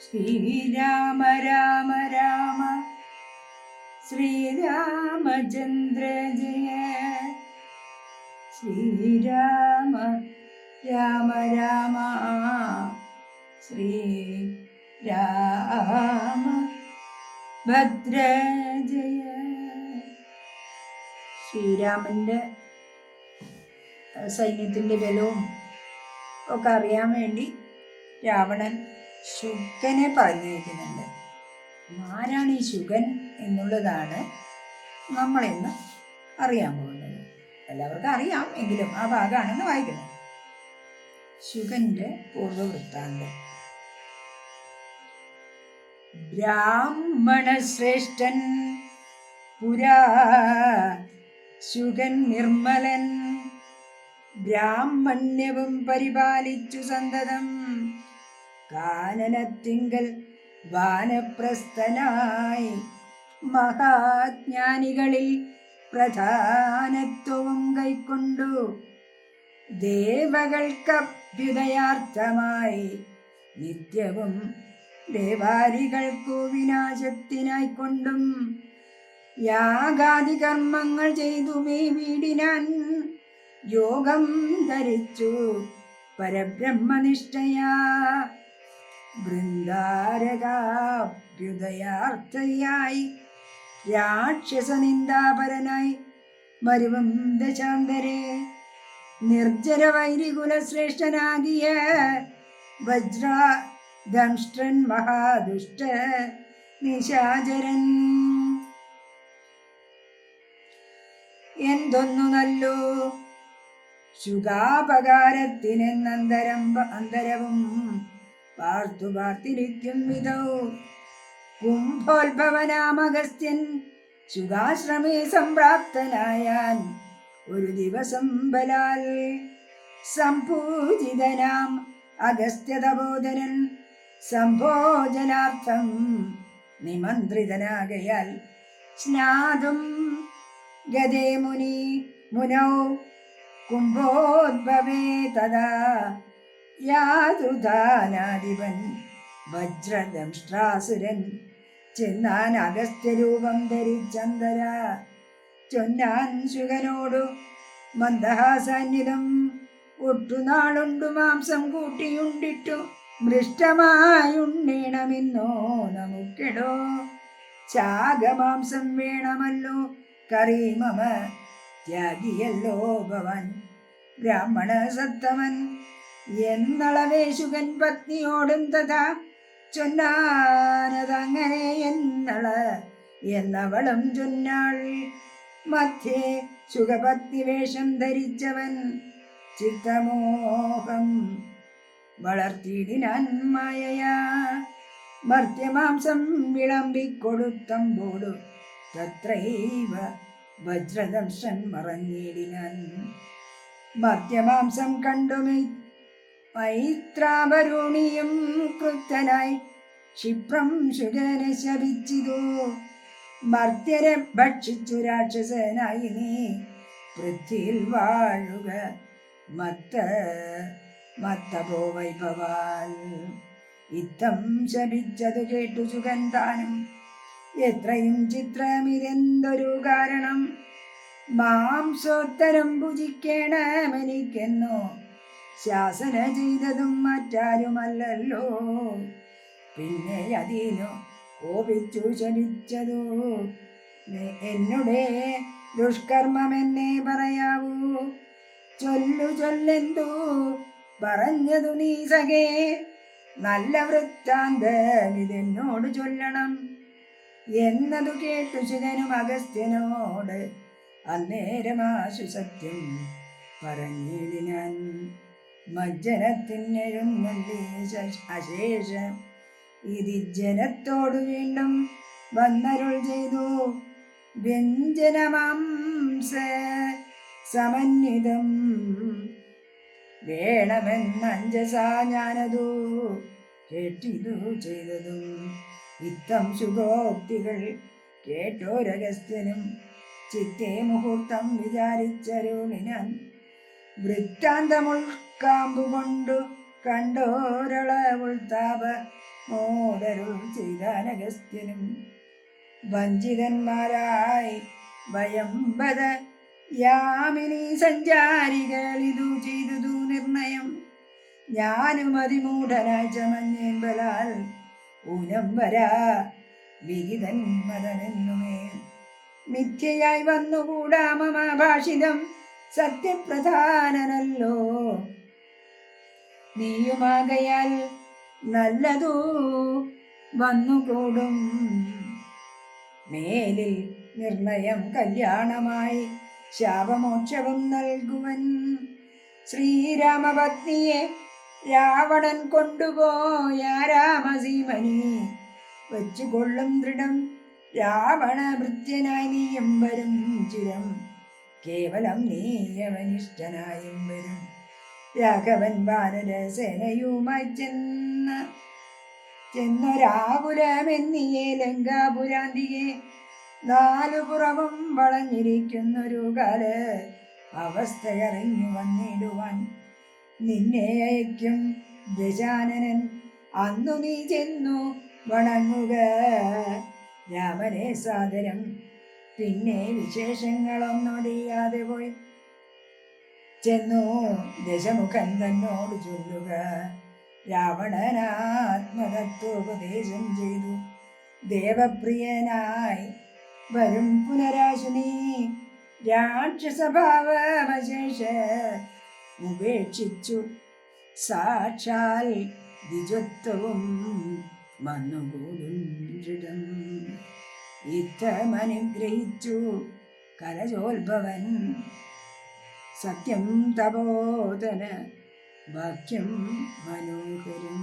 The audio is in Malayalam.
ശ്രീരാമ രാമ രാമ ശ്രീരാമചന്ദ്ര ജയ ശ്രീരാമ രാമ രാമ ശ്രീ രാമ ഭദ്ര ജയ ശ്രീരാമന്റെ സൈന്യത്തിന്റെ ബലവും ഒക്കെ അറിയാൻ വേണ്ടി രാവണൻ ശുഗനെ പറഞ്ഞിരിക്കുന്നുണ്ട്. ആരാണ് ഈ ശുഗൻ എന്നുള്ളതാണ് നമ്മളിന്ന് അറിയാൻ പോകുന്നത്. എല്ലാവർക്കും അറിയാം എങ്കിലും ആ ഭാഗമാണെന്ന് വായിക്കുന്നത്. ശുഗന്റെ പൂർവവൃത്താന്തം ബ്രാഹ്മണശ്രേഷ്ഠൻ പുരാ ശുഗൻ നിർമ്മലൻ ബ്രാഹ്മണ്യവും പരിപാലിച്ചു സന്തതം. കാനനത്തിങ്കൽ വാനപ്രസ്ഥനായി മഹാജ്ഞാനികളിൽ പ്രധാനത്വവും കൈക്കൊണ്ടു. ദേവകൾക്കഭ്യുദയാർത്ഥമായി നിത്യവും ദേവാരികൾക്കു വിനാശത്തിനായിക്കൊണ്ടും യാഗാദി കർമ്മങ്ങൾ ചെയ്തു മേ വീടിനാൻ യോഗം ധരിച്ചു. പരബ്രഹ്മനിഷ്ഠയാ ബൃന്ദാരകാഭ്യുദയാർത്ഥയായി രാക്ഷസനിന്ദാപരനായി നിന്ദാപരനായി മരുവും ദശാന്തരെ നിർജര വൈരികുലശ്രേഷ്ഠനാകിയ വജ്ര ദംഷ്ട്രൻ മഹാദുഷ്ട നിശാചരൻ. എന്തൊന്നു നല്ലോ? ശുഗാപകാരത്തിനെന്നന്തരം അന്തരവും പാർത്തു പാർത്തിരിക്കും വിധോ കുംഭോത്ഭവനാമഗസ്ത്യൻ ശുഗാശ്രമേ സംപ്രാപ്തനായാൻ ഒരു ദിവസം ബലാൽ. സംപൂജിതനാം അഗസ്ത്യതബോധനൻ സംഭോജനാർത്ഥം നിമന്ത്രിതനാകയാൽ സ്നാതും. ഗതേ മുനി മുനൗ കുംഭോദ്ഭവേ തഥാ യാതുദാനാധിപൻ വജ്രദംഷ്ട്രാസുരൻ ചെന്നാൻ അഗസ്ത്യരൂപം ധരിച്ചന്തര ചൊന്നാൻ ശുഗനോടു മന്ദഹാസാന്നിധം ഒട്ടുനാളുണ്ടു മാംസം കൂട്ടിയുണ്ടിട്ടു മൃഷ്ടമായുണ്ണീണമെന്നോ നമുക്കിടോ. ചാകമാംസം വേണമല്ലോ കറീമമ ത്യാഗിയല്ലോ ഭവൻ ബ്രാഹ്മണ സത്തമൻ എന്നളവേശുകൻ പത്നിയോടും തഥാ ചൊന്നാനതങ്ങനെ എന്നള എന്നവളും ചൊന്നാൾ. മധ്യേ ശുഗപത്നി വേഷം ധരിച്ചവൻ ചിത്തമോഹം വളർത്തിയിടിനാൻ മായയാ. മർത്യമാംസം വിളമ്പിക്കൊടുത്തമ്പോടു തത്രൈവ വജ്രദംശൻ മറഞ്ഞിടിനാൻ. മർത്യമാംസം കണ്ടു മൈത്രാവരുണിയും ക്രുദ്ധനായി. ക്ഷിപ്രം ശുഗനെ ശപിച്ചിതു. മർദ്ദരെ ഭക്ഷിച്ചു രാക്ഷസനായി നീ. പൃഥ്വിയിൽ വാഴുക മത്ത മത്തപോ വൈഭവാൽ ഇത്തം ശപിച്ചതു കേട്ടു സുഖൻ താനും എത്രയും ചിത്രമിരെന്തൊരു കാരണം? മാംസോത്തരം ഭുജിക്കണമെനിക്കെന്നോ? ശാസന ചെയ്തതും മറ്റാരുമല്ലല്ലോ. പിന്നെ അതിനു കോപിച്ചു ശപിച്ചതു നെ- എന്നുടെ ദുഷ്കർമ്മമെന്നേ പറയാവൂ. ചൊല്ലു ചൊല്ലെന്തോ പറഞ്ഞതു നീ സഖേ. നല്ല വൃത്താന്തം ഇതെന്നോട് ചൊല്ലണം. എന്നതു കേട്ടു ശിവനും അഗസ്ത്യനോട് അന്നേരമാശു സത്യം പറഞ്ഞിടിനാൻ. മജ്ജനത്തിനെഴുന്നള്ളി അശേഷം ഇതി ജനത്തോടു വീണ്ടും വന്നരുൾ ചെയ്തു. വ്യഞ്ജനമാംസ സമന്വിതം വേണമെന്നഞ്ചസാ ഞാനതു കേട്ടിതു ചെയ്തതും ഇത്തം ശുഭോക്തികൾ കേട്ടോരഗസ്ത്യനും ചിത്തേ മുഹൂർത്തം വിചാരിച്ചരുളിനാൻ വൃത്താന്തമുൾക്കാമ്പു കൊണ്ടു കണ്ടോരള ഉൾത്താപ മോദരുൾ വഞ്ചിതന്മാരായി ഭയംബത യാമിനി സഞ്ചാരികൾ ഇതു ചെയ്തതു നിർണയം. ഞാനും അതിമൂഢനായി ചമഞ്ഞേൻ ബലാൽ ഊനം വരാ വിഹിതൻ മതനെന്നുമേ മിഥ്യയായി വന്നുകൂടാ മമ ഭാഷിതം സത്യപ്രധാനനല്ലോ നീയുമാകയാൽ നല്ലതു വന്നുകൂടും. മേലിൽ നിർണയം കല്യാണമായി ശാപമോക്ഷവും നൽകുവൻ ശ്രീരാമപത്നിയെ രാവണൻ കൊണ്ടുപോയ രാമസീമനി വെച്ചുകൊള്ളും ദൃഢം. രാവണ ഭൃത്യനായി നീയും വരും ചിരം. കേവലം നീയവനിഷ്ഠനായും വരും. രാഘവൻ വാനരസേനയുമായി ചെന്ന് ചെന്നൊരാകുലമെന്നിയെ ലങ്കാപുരാന്തിയെ നാലു പുറവും വളഞ്ഞിരിക്കുന്നൊരു കാൽ അവസ്ഥയറിഞ്ഞു വന്നിടുവാൻ നിന്നെ അയക്കും ഗജാനനൻ. അന്നു നീ ചെന്നു വണങ്ങുക. രാമനെ സാദരം. പിന്നെ വിശേഷങ്ങളൊന്നൊടിയാതെ പോയി. ചെന്നു ദശമുഖൻ ചൊല്ലുക. രാവണനാത്മതത്വോപദേശം ചെയ്തു. ദേവപ്രിയനായി വരും പുനരാശുനി രാക്ഷസഭാവമശേഷ ഉപേക്ഷിച്ചു. സാക്ഷാൽ ദ്വിജത്വവും വന്നുകൂടും ദൃഢം ഇത്തമനുഗ്രഹിച്ചു സത്യം തപോധന വാക്യം മനോഹരം.